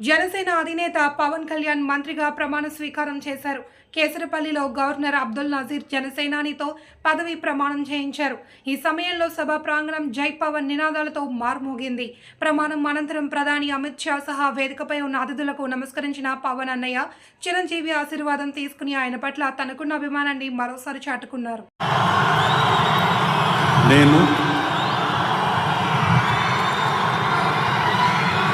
జనసేన అధినేత పవన్ కళ్యాణ్ మంత్రిగా ప్రమాణ స్వీకారం చేశారు. కేసరపల్లిలో గవర్నర్ అబ్దుల్ నజీర్ జనసేనానితో పదవి ప్రమాణం చేయించారు. ఈ సమయంలో సభ ప్రాంగణం జై పవన్ నినాదాలతో మార్మోగింది. ప్రమాణం అనంతరం ప్రధాని అమిత్ షా సహా వేదికపై ఉన్న అతిథులకు నమస్కరించిన పవన్ అన్నయ్య చిరంజీవి ఆశీర్వాదం తీసుకుని ఆయన పట్ల తనకున్న అభిమానాన్ని మరోసారి చాటుకున్నారు. నేను